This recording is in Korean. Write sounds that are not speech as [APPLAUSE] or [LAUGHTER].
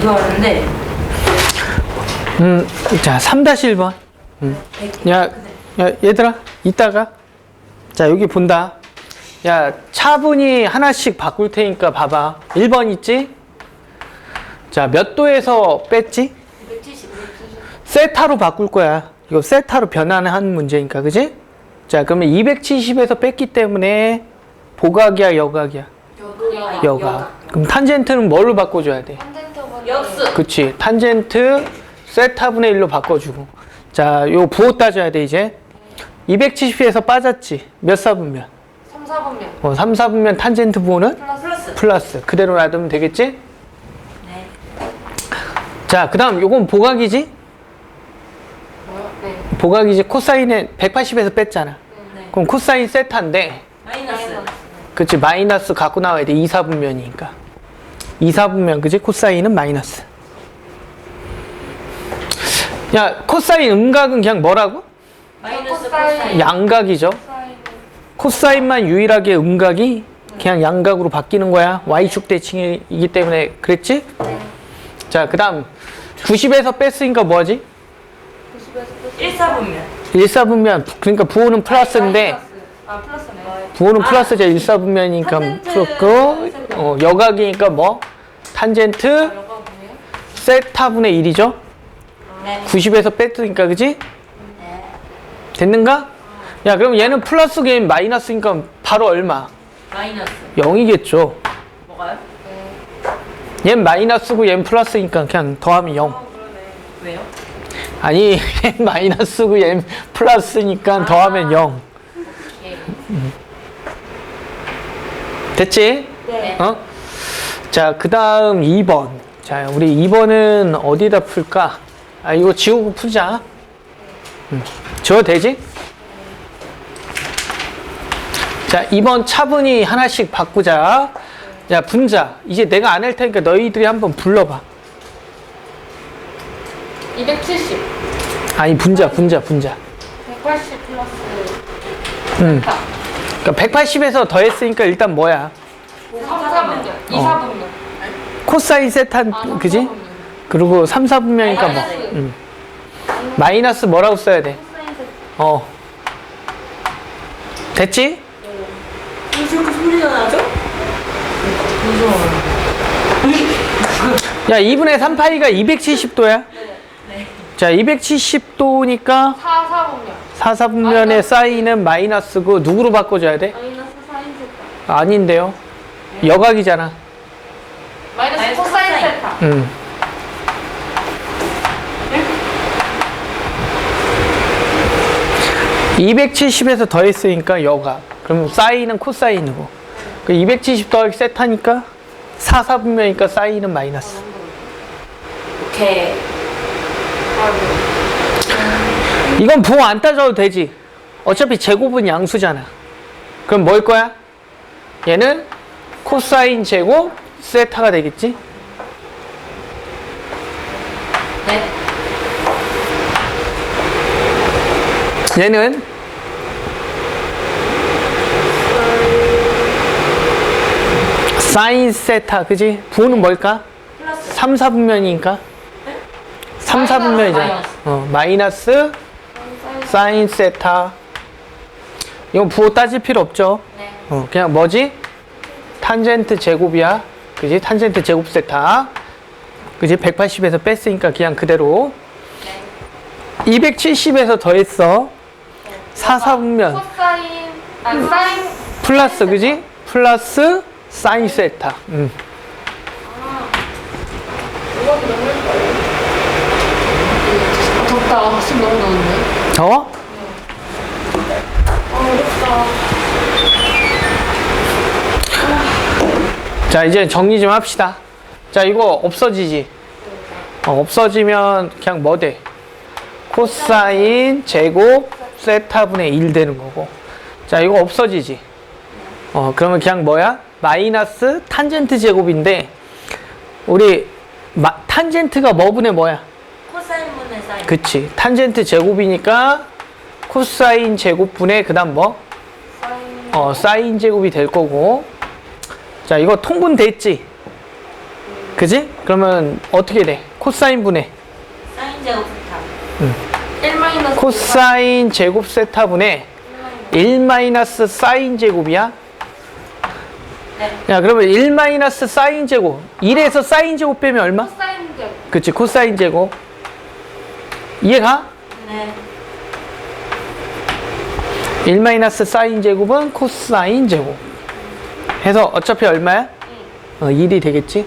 이거 하는데 음, 자, 3-1번. 음. 야, 야, 얘들아, 이따가. 자, 여기 본다. 야, 차분히 하나씩 바꿀 테니까 봐봐. 1번 있지? 자, 몇 도에서 뺐지? 170, 170. 세타로 바꿀 거야. 이거 세타로 변환한 문제니까, 그지? 자, 그러면 270에서 뺐기 때문에 보각이야, 여각이야? 여가. 여각. 그럼 탄젠트는 뭘로 바꿔줘야 돼? 역수. 그치. 탄젠트 세타분의 1로 바꿔주고. 자, 요 부호 따져야 돼, 이제. 270에서 빠졌지. 몇 사분면? 3, 4분면. 어, 3, 4분면 탄젠트 부호는 플러스. 플러스. 그대로 놔두면 되겠지? 네. 자, 그 다음 요건 보각이지? 뭐요? 네. 보각이지. 코사인에 180에서 뺐잖아. 네. 그럼 코사인 세타인데, 마이너스. 그치. 마이너스 갖고 나와야 돼. 2, 4분면이니까. 2, 4분면, 그치? 코사인은 마이너스. 야, 코사인 음각은 그냥 뭐라고? 마이너스 코사인. 양각이죠. 코사인만 유일하게 음각이 그냥 양각으로 바뀌는 거야. Y축 대칭이기 때문에 그랬지? 자, 그 다음 90에서 뺐으니까 뭐지? 1, 4분면. 1, 4분면 그러니까 부호는 플러스인데 아 플러스네. 부호는 플러스죠. 1, 4분면이니까 탄젠트 플러스고 어, 여각이니까 뭐? 탄젠트? 세타분의 1이죠. 네. 90에서 뺐으니까 그지? 네. 됐는가? 야, 그럼 얘는 플러스 얘는 마이너스니까 바로 얼마? 마이너스. 0이겠죠. 뭐가요? 얘는 마이너스고 얘는 플러스니까 그냥 더하면 0. 왜요? 아니, [LAUGHS] 얘는 마이너스고 얘는 플러스니까 더하면 0. 예. 됐지? 네. 어? 자, 그 다음 2번. 자, 우리 2번은 어디다 풀까? 아, 이거 지우고 풀자. 음. 지워도 되지? 자, 2번 차분히 하나씩 바꾸자. 야, 분자. 이제 내가 안 할 테니까 너희들이 한번 불러봐. 270, 아니, 분자, 분자, 분자. 180 플러스 음. 타. 그러니까 180에서 더했으니까 일단 뭐야? 3, 4분면, 2, 어. 4분면. 코사인 세탄, 아, 그지? 그리고 3, 4분면이니까 뭐. 마이너스. 음. 마이너스 뭐라고 써야 돼? 어. 됐지? 소리가 나죠? 무서워. 야, 2분의 3파이가 270도야? 네. 자, 270도니까 4, 4분면. 4, 4분면의 사인은 마이너스고 누구로 바꿔줘야 돼? 마이너스 4인 세타. 아닌데요. 여각이잖아. 마이너스 마이너스 코사인 코사인. 세타. 음. (270에서) 더했으니까 여각 그럼 사인은 코사인이고 그 (270) 더하기 세타니까 4, 4분면이니까 사인은 마이너스 오케이. 이건 부호 안 따져도 되지 어차피 제곱은 양수잖아 그럼 뭘 거야 얘는 코사인 제곱 세타가 되겠지 네. 얘는 사인 세타 그지? 부호는 뭘까? 플러스. 3, 4분면이니까 3, 4분면이잖아 마이너스. 어, 마이너스 사인 세타 이건 부호 따질 필요 없죠 네. 어, 그냥 뭐지? 탄젠트 제곱이야 그지? 탄젠트 제곱 세타 그지? 180에서 뺐으니까 그냥 그대로 네. 270에서 더했어 4, 4분면 코사인, 아니 사인. 플러스 그지? 플러스 사인 세타. 음. 덥다. 지금 너무 더운데. 더워? 자 이제 정리 좀 합시다. 자 이거 없어지지? 어, 없어지면 그냥 뭐 돼? 코사인 제곱 세타분의 1 되는 거고. 자 이거 없어지지? 어 그러면 그냥 뭐야? 마이너스 탄젠트 제곱인데 우리 마, 탄젠트가 뭐분의 뭐야? 코사인분의 사인. 그치. 탄젠트 제곱이니까 코사인 제곱분의 그 다음 뭐? 사인. 어, 사인 제곱이 될 거고. 자, 이거 통분 됐지? 그지? 그러면 어떻게 돼? 코사인 분의 사인 제곱 세타. 1 마이너스 코사인 제곱 세타분의 1 마이너스 사인 제곱이야? 네. 야 그러면 1 마이너스 사인 제곱 1에서 사인 제곱 빼면 얼마? 코사인 제곱. 그치 코사인 제곱 이해가? 네. 1 마이너스 사인 제곱은 코사인 제곱 해서 어차피 얼마야? 어, 1이 되겠지?